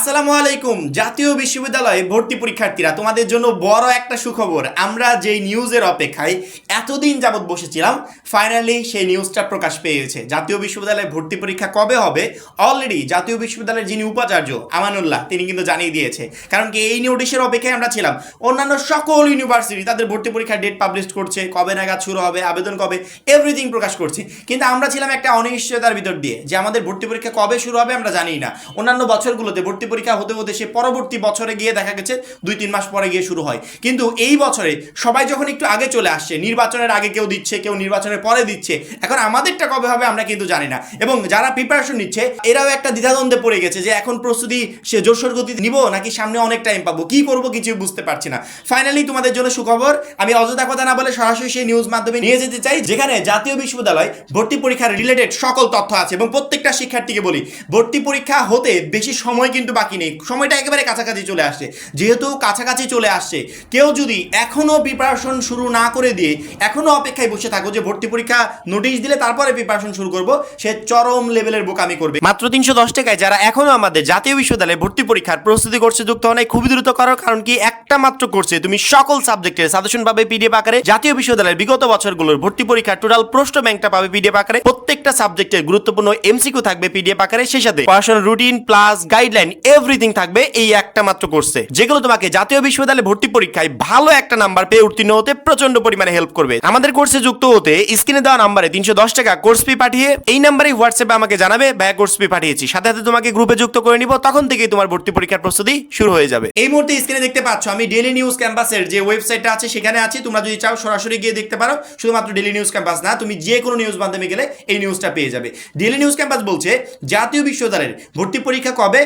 আসসালামু আলাইকুম। জাতীয় বিশ্ববিদ্যালয়ে ভর্তি পরীক্ষার্থীরা, তোমাদের জন্য বড় একটা সুখবর। আমরা যেই নিউজের অপেক্ষায় এতদিন যাবৎ বসেছিলাম ফাইনালি সেই নিউজটা প্রকাশ পেয়েছে। জাতীয় বিশ্ববিদ্যালয়ে ভর্তি পরীক্ষা কবে হবে? অলরেডি জাতীয় বিশ্ববিদ্যালয়ের যিনি উপাচার্য, আমানুল্লাহ, তিনি কিন্তু জানিয়ে দিয়েছে। কারণ কি এই নোটিশের অপেক্ষায় আমরা ছিলাম। অন্যান্য সকল ইউনিভার্সিটি তাদের ভর্তি পরীক্ষার ডেট পাবলিশ করছে, কবে নাগাদ শুরু হবে, আবেদন কবে এভরিথিং প্রকাশ করছে। কিন্তু আমরা ছিলাম একটা অনিশ্চয়তার ভিতর দিয়ে যে আমাদের ভর্তি পরীক্ষা কবে শুরু হবে আমরা জানি না। অন্যান্য বছরগুলোতে ভর্তি পরীক্ষা হতে হতে সে পরবর্তী বছরে গিয়ে দেখা গেছে দুই, তিন মাস পরে গিয়ে শুরু হয়। কিন্তু এই বছরে সবাই যখন একটু আগে চলে আসছে, নির্বাচনের আগে কেউ দিচ্ছে, কেউ নির্বাচনের পরে দিচ্ছে, এখন আমাদেরটা কবে হবে আমরা কিন্তু জানি না। এবং যারা প্রিপারেশন নিচ্ছে, এরাও একটা দ্বিধাদ্বন্দ্বে পড়ে গেছে যে এখন প্রস্তুতি সে জোরসোর গতি নিব নাকি সামনে অনেক টাইম পাবো, কি করব কিছু বুঝতে পারছি না। ফাইনালি তোমাদের জন্য সুখবর, আমি অযথা কথা না বলে সরাসরি সেই নিউজ মাধ্যমে নিয়ে যেতে চাই, যেখানে জাতীয় বিশ্ববিদ্যালয় ভর্তি পরীক্ষার রিলেটেড সকল তথ্য আছে এবং প্রত্যেকটা শিক্ষার্থীকে বলি, ভর্তি পরীক্ষা হতে বেশি সময় কিন্তু বাকি নেই। সময়টা একেবারে কাছাকাছি চলে আসছে। যেহেতু কাছাকাছি চলে আসছে, কেউ যদি এখনও প্রিপারেশন শুরু না করে দিয়ে এখনও অপেক্ষায় বসে থাকো যে ভর্তি পরীক্ষা নোটিশ দিলে তারপরে প্রিপারেশন শুরু করব, সে চরম লেভেলের বোকামি করবে। মাত্র তিনশো দশ টাকায় যারা এখনও আমাদের জাতীয় বিশ্ববিদ্যালয়ে ভর্তি পরীক্ষার প্রস্তুতি করছে, যুক্ত হয় খুবই দ্রুত করো, কারণ কি একটা মাত্র করছে তুমি সকল সাবজেক্টের সাজেশন পিডিএফ আকারে। জাতীয় বিশ্ববিদ্যালয়ের বিগত বছরগুলোর ভর্তি পরীক্ষার টোটাল প্রশ্ন ব্যাংকটা পাবে পিডিএফ আকারে। প্রত্যেকটা সাবজেক্টের গুরুত্বপূর্ণ এমসিকিউ থাকবে পিডিএফ আকারে, সেই সাথে পড়াশোনার রুটিন প্লাস গাইডলাইন এভরিথিং থাকবে এই একটা মাত্র কোর্সে যেগুলো তোমাকে জাতীয় বিশ্ববিদ্যালয়ে ভর্তি পরীক্ষায় ভালো একটা নাম্বার পেয়ে উত্তীর্ণ হতে প্রচণ্ড পরিমাণে হেল্প করবে। আমাদের কোর্সে যুক্ত হতে স্ক্রিনে দেওয়া নাম্বারে তিনশো দশ টাকা কোর্স ফি পাঠিয়ে এই নাম্বারে হোয়াটসঅ্যাপে আমাকে জানাবে, ভাইয়া কোর্স ফি পাঠিয়েছি। সাথে সাথে তোমাকে গ্রুপে যুক্ত করে নিব, তখন থেকেই তোমার ভর্তি পরীক্ষার প্রস্তুতি শুরু হয়ে যাবে। এই মুহূর্তে স্ক্রিনে দেখতে পাচ্ছ আমি ডেলি নিউজ ক্যাম্পাসের যে ওয়েবসাইটটা আছে, সেখানে আছি। তোমরা যদি চাও সরাসরি গিয়ে দেখতে পারো, শুধুমাত্র ডেলি নিউজ ক্যাম্পাস না, তুমি যে কোনো নিউজ মাধ্যমে গেলে এই নিউজটা পেয়ে যাবে। ডেলি নিউজ ক্যাম্পাস বলছে, জাতীয় বিশ্ববিদ্যালয়ের ভর্তি পরীক্ষা কবে?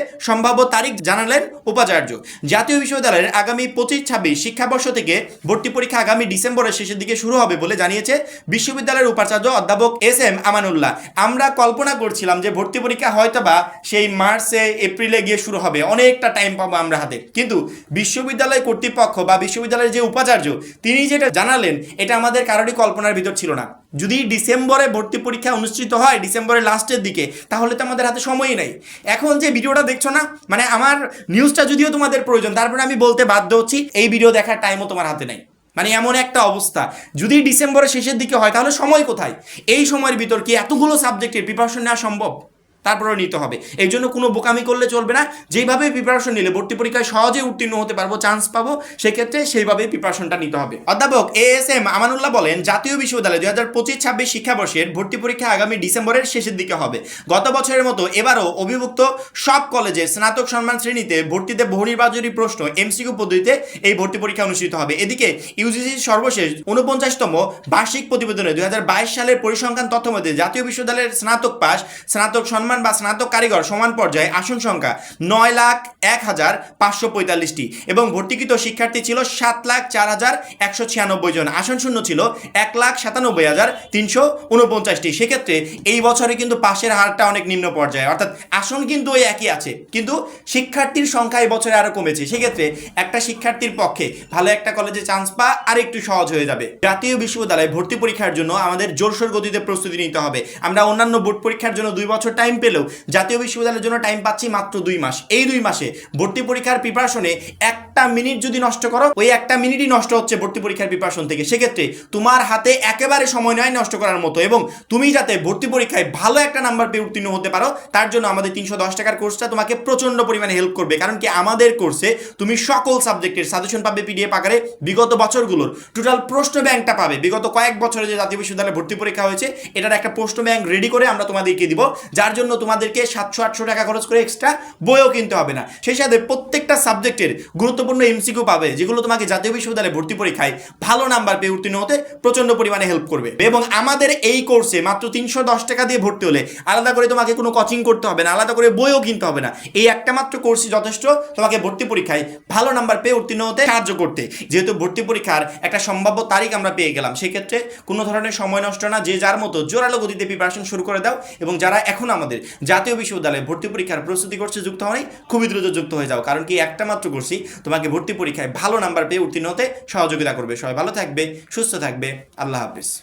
সম্ভাব্য তারিখ জানালেন উপাচার্য। জাতীয় বিশ্ববিদ্যালয়ের আগামী পঁচিশ ছাব্বিশ শিক্ষাবর্ষ থেকে ভর্তি পরীক্ষা আগামী ডিসেম্বরের শেষের দিকে শুরু হবে বলে জানিয়েছে বিশ্ববিদ্যালয়ের উপাচার্য অধ্যাপক এস এম আমানুল্লাহ। আমরা কল্পনা করছিলাম যে ভর্তি পরীক্ষা হয়তো বা সেই মার্চে, এপ্রিলে গিয়ে শুরু হবে। অনেকটা টাইম পাবো আমরা হাতে। কিন্তু বিশ্ববিদ্যালয় কর্তৃপক্ষ বা বিশ্ববিদ্যালয়ের যে উপাচার্য, তিনি যেটা জানালেন, এটা আমাদের কারোরই কল্পনার ভিতর ছিল না। যদি ডিসেম্বরে ভর্তি পরীক্ষা অনুষ্ঠিত হয় ডিসেম্বরের লাস্টের দিকে, তাহলে তো আমাদের হাতে সময়ই নাই। এখন যে ভিডিওটা দেখছ না মানে আমার নিউজটা যদিও তোমাদের প্রয়োজন, তারপরে আমি বলতে বাধ্য হচ্ছি, এই ভিডিও দেখার টাইমও তোমার হাতে নাই। মানে এমন একটা অবস্থা। যদি ডিসেম্বরের শেষের দিকে হয়, তাহলে সময় কোথায়? এই সময়ের ভিতর কি এতগুলো সাবজেক্টের প্রিপারেশন নেওয়া সম্ভব? তারপরেও নিতে হবে। এই জন্য কোনো বোকামি করলে চলবে না। যেইভাবে প্রিপারেশন নিলে, ভর্তি পরীক্ষায় সহজে উত্তীর্ণ হতে পারব চান্স পাবো, সেক্ষেত্রে সেইভাবেই প্রিপারেশনটা নিতে হবে। অধ্যাপক এ এস এম আমানুল্লাহ বলেন, জাতীয় বিশ্ববিদ্যালয় দুই হাজার পঁচিশ ছাব্বিশ শিক্ষাবর্ষের ভর্তি পরীক্ষা আগামী ডিসেম্বরের শেষের দিকে হবে। গত বছরের মতো এবারও অভিভুক্ত সব কলেজে স্নাতক সম্মান শ্রেণীতে ভর্তিতে বহু নির্বাচনী প্রশ্ন এমসিকিউ পদ্ধতিতে এই ভর্তি পরীক্ষা অনুষ্ঠিত হবে। এদিকে ইউজিসির সর্বশেষ উনপঞ্চাশতম বার্ষিক প্রতিবেদনে দুই হাজার বাইশ সালের পরিসংখ্যান তথ্য মধ্যে জাতীয় বিশ্ববিদ্যালয়ের স্নাতক পাস স্নাতক সম্মান বা স্নাতক কারিগর সমান পর্যায়ে আসন সংখ্যা নয় লাখ এক হাজার পাঁচশো পঁয়তাল্লিশটি এবং ভর্তিকৃত শিক্ষার্থী ছিল সাত লাখ চার হাজার একশো ছিয়ানব্বই জন। আসন শূন্য ছিল এক লাখ সাতানব্বই হাজার তিনশো উনপঞ্চাশটি সেক্ষেত্রে এই বছরে কিন্তু পাশের হারটা অনেক নিম্ন পর্যায়ে। অর্থাৎ আসন কিন্তু ওই একই আছে, কিন্তু শিক্ষার্থীর সংখ্যা এই বছরে আরও কমেছে। সেক্ষেত্রে একটা শিক্ষার্থীর পক্ষে ভালো একটা কলেজে চান্স পা আর একটু সহজ হয়ে যাবে। জাতীয় বিশ্ববিদ্যালয়ে ভর্তি পরীক্ষার জন্য আমাদের জোরসোর গতিতে প্রস্তুতি নিতে হবে। আমরা অন্যান্য বোর্ড পরীক্ষার জন্য দুই বছর টাইম পেলেও জাতীয় বিশ্ববিদ্যালয়ের জন্য টাইম পাচ্ছি মাত্র দুই মাস। এই দুই মাসে ভর্তি পরীক্ষার প্রিপারেশনে একটা মিনিট যদি নষ্ট করো, ওই একটা মিনিটই নষ্ট হচ্ছে ভর্তি পরীক্ষার প্রিপারেশন থেকে। সেক্ষেত্রে তোমার হাতে একেবারে সময় নয় নষ্ট করার মতো এবং তুমি যাতে ভর্তি পরীক্ষায় ভালো একটা নাম্বার পেয়ে উত্তীর্ণ হতে পারো, তার জন্য আমাদের তিনশো দশ টাকার কোর্সটা তোমাকে প্রচণ্ড পরিমাণে হেল্প করবে। কারণ কি আমাদের কোর্সে তুমি সকল সাবজেক্টের সাজেশন পাবে পিডিএফ আকারে। বিগত বছরগুলোর টোটাল প্রশ্ন ব্যাংকটা পাবে। বিগত কয়েক বছরে যে জাতীয় বিশ্ববিদ্যালয়ে ভর্তি পরীক্ষা হয়েছে, এটার একটা প্রশ্ন ব্যাংক রেডি করে আমরা তোমাদেরকে দিব, যার জন্য তোমাদেরকে সাতশো, আটশো টাকা খরচ করে এক্সট্রা বইও কিনতে হবে না। সেই সাথে প্রত্যেকটা সাবজেক্টের গুরুত্বপূর্ণ এমসিকিউ পাবে, যেগুলো তোমাকে জাতীয় বিশ্ববিদ্যালয়ে ভর্তি পরীক্ষায় ভালো নাম্বার পেয়ে উত্তীর্ণ হতে প্রচণ্ড পরিমাণে হেল্প করবে। এবং আমাদের এই কোর্সে মাত্র তিনশো দশ টাকা দিয়ে ভর্তি হলে আলাদা করে তোমাকে কোনো কোচিং করতে হবে না, আলাদা করে বইও কিনতে হবে না। এই একটা মাত্র কোর্সই যথেষ্ট তোমাকে ভর্তি পরীক্ষায় ভালো নাম্বার পেয়ে উত্তীর্ণ হতে সাহায্য করতে। যেহেতু ভর্তি পরীক্ষার একটা সম্ভাব্য তারিখ আমরা পেয়ে গেলাম, সেক্ষেত্রে কোনো ধরনের সময় নষ্ট না, যে যার মতো জোরালো গতিতে প্রিপারেশন শুরু করে দাও। এবং যারা এখন আমাদের জাতীয় বিশ্ববিদ্যালয়ে ভর্তি পরীক্ষার প্রস্তুতি করছে, যুক্ত হওয়াই খুবই দ্রুত যুক্ত হয়ে যাও। কারণ কি একটা মাত্র কোর্সই তোমাকে ভর্তি পরীক্ষায় ভালো নাম্বার পেয়ে উত্তীর্ণ হতে সহযোগিতা করবে। সবাই ভালো থাকবে, সুস্থ থাকবে। আল্লাহ হাফিজ।